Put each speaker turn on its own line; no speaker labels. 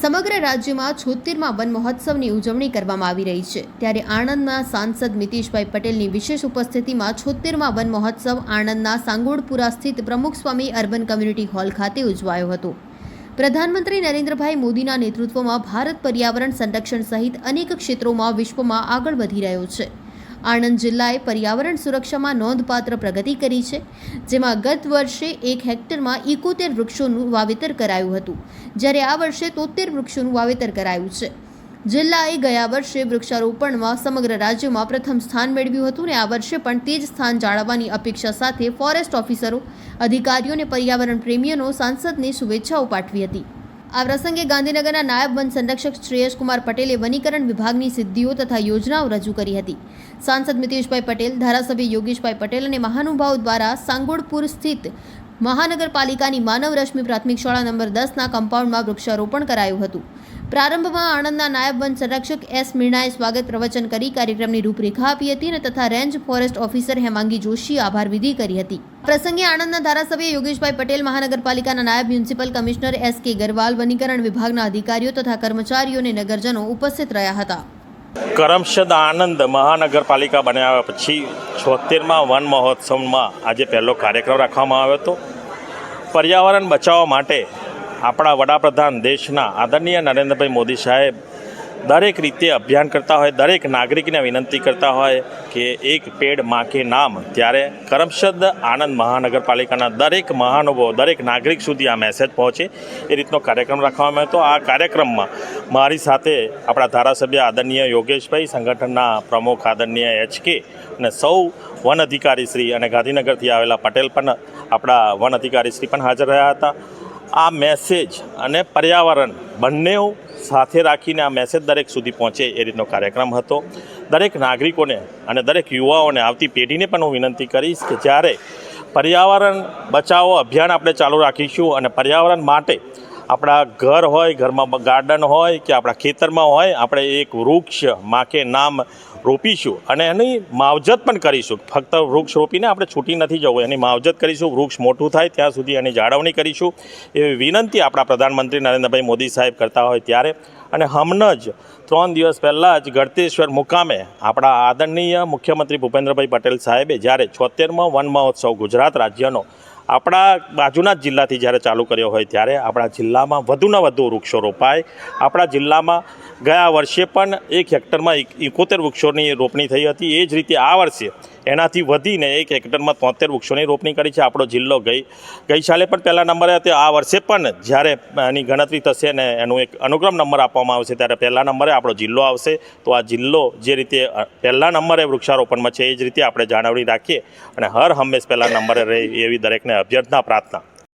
સમગ્ર રાજ્યમાં છોતેરમાં વન મહોત્સવની ઉજવણી કરવામાં આવી રહી છે. ત્યારે આણંદના સાંસદ મિતિશભાઈ પટેલની વિશેષ ઉપસ્થિતિમાં છોતેરમાં વન મહોત્સવ આણંદના સાંગોડપુરા સ્થિત પ્રમુખ સ્વામી અર્બન કમ્યુનિટી હોલ ખાતે ઉજવાયો હતો. પ્રધાનમંત્રી નરેન્દ્રભાઈ મોદીના નેતૃત્વમાં ભારત પર્યાવરણ સંરક્ષણ સહિત અનેક ક્ષેત્રોમાં વિશ્વમાં આગળ વધી રહ્યો છે. આણંદ જિલ્લાએ પર્યાવરણ સુરક્ષામાં નોંધપાત્ર પ્રગતિ કરી છે, જેમાં ગત વર્ષે એક હેક્ટરમાં ઇકોતેર વૃક્ષોનું વાવેતર કરાયું હતું. જ્યારે આ વર્ષે તોતેર વૃક્ષોનું વાવેતર કરાયું છે. જિલ્લાએ ગયા વર્ષે વૃક્ષારોપણમાં સમગ્ર રાજ્યમાં પ્રથમ સ્થાન મેળવ્યું હતું અને આ વર્ષે પણ તે જ સ્થાન જાળવવાની અપેક્ષા સાથે ફોરેસ્ટ ઓફિસરો, અધિકારીઓ અને પર્યાવરણ પ્રેમીઓનો સાંસદને શુભેચ્છાઓ પાઠવી હતી. આ પ્રસંગે ગાંધીનગરના નાયબ વન સંરક્ષક શ્રેયસકુમાર પટેલે વનીકરણ વિભાગની સિદ્ધિઓ તથા યોજનાઓ રજૂ કરી હતી. સાંસદ મિતેશભાઈ પટેલ, ધારાસભ્ય યોગેશભાઈ પટેલ અને મહાનુભાવ દ્વારા સાંગોડપુર સ્થિત મહાનગરપાલિકાની માનવ રશ્મિ પ્રાથમિક શાળા નંબર દસના કમ્પાઉન્ડમાં વૃક્ષારોપણ કરાયું હતું. પ્રારંભમાં આણંદના નાયબ વન સંરક્ષક એસ મીણાએ સ્વાગત પ્રવચન કરી કાર્યક્રમની રૂપરેખા આપી હતી અને તથા રેન્જ ફોરેસ્ટ ઓફિસર હેમાંગી જોશીએ આભાર વિધિ કરી હતી. પ્રસંગે આણંદના ધારાસભ્ય યોગેશભાઈ પટેલ, મહાનગરપાલિકાના નાયબ મ્યુનિસિપલ કમિશનર એસ કે ગરવાલ, વનીકરણ વિભાગના અધિકારીઓ તથા કર્મચારીઓ અને નગરજનો ઉપસ્થિત રહ્યા હતા.
કરમશદ આનંદ મહાનગરપાલિકા બન્યા પછી છોતેરમાં વન મહોત્સવમાં આજે પહેલો કાર્યક્રમ રાખવામાં આવ્યો હતો. પર્યાવરણ બચાવવા માટે આપણા વડાપ્રધાન દેશના આદરણીય નરેન્દ્રભાઈ મોદી સાહેબ દરેક રીતે અભિયાન કરતા હોય, દરેક નાગરિકને વિનંતી કરતા હોય કે એક પેડમાં કે નામ. ત્યારે કરમશદ આનંદ મહાનગરપાલિકાના દરેક મહાનુભાવો, દરેક નાગરિક સુધી આ મેસેજ પહોંચે. એ રીતનો કાર્યક્રમ રાખવામાં હતો. આ કાર્યક્રમમાં મારી સાથે આપણા ધારાસભ્ય આદરણીય યોગેશભાઈ, સંગઠનના પ્રમુખ આદરણીય એચકે અને સૌ વન અધિકારી શ્રી અને ગાંધીનગરથી આવેલા પટેલ પણ આપણા વન અધિકારી શ્રી પણ હાજર રહ્યા હતા. આ મેસેજ અને પર્યાવરણ બંને સાથે રાખીને આ મેસેજ દરેક સુધી પહોંચે એ રીતનો કાર્યક્રમ હતો. દરેક નાગરિકોને અને દરેક યુવાઓને આવતી પેઢીને પણ હું વિનંતી કરીશ કે જ્યારે પર્યાવરણ બચાવો અભિયાન આપણે ચાલુ રાખીશું અને પર્યાવરણ માટે આપણા ઘર હોય, ઘરમાં ગાર્ડન હોય કે આપણા ખેતરમાં હોય, આપણે એક વૃક્ષ માકે નામ રોપીશું અને એની માવજત પણ કરીશું. ફક્ત વૃક્ષ રોપીને આપણે છૂટી નથી જવું. એની માવજત કરીશું, વૃક્ષ મોટું થાય ત્યાં સુધી એની જાળવણી કરીશું. એવી વિનંતી આપણા પ્રધાનમંત્રી નરેન્દ્રભાઈ મોદી સાહેબ કરતા હોય ત્યારે. અને હમણાં જ, ત્રણ દિવસ પહેલાં જ ગળતેશ્વર મુકામે આપણા આદરણીય મુખ્યમંત્રી ભૂપેન્દ્રભાઈ પટેલ સાહેબે જ્યારે છોતેરમો વન મહોત્સવ ગુજરાત રાજ્યનો આપણા બાજુના જ જિલ્લાથી જ્યારે ચાલુ કર્યો હોય ત્યારે આપણા જિલ્લામાં વધુને વધુ વૃક્ષો રોપાય. આપણા જિલ્લામાં ગયા વર્ષે પણ એક હેક્ટરમાં એકોતેર વૃક્ષોની રોપણી થઈ હતી. એ જ રીતે આ વર્ષે એનાથી વધીને એક હેક્ટરમાં તોતેર વૃક્ષોની રોપણી કરી છે. આપણો જિલ્લો ગઈ ગઈ સાલે પણ પહેલા નંબરે હતો આ વર્ષે પણ જ્યારે એની ગણતરી થશે ને એનું એક અનુક્રમ નંબર આપવામાં આવશે ત્યારે પહેલા નંબરે આપણો જિલ્લો આવશે. તો આ જિલ્લો જે રીતે પહેલા નંબરે વૃક્ષારોપણમાં છે એ જ રીતે આપણે જાળવણી રાખીએ અને હર હંમેશ પહેલા નંબરે રહે એવી દરેકને અભ્યર્થના, પ્રાર્થના.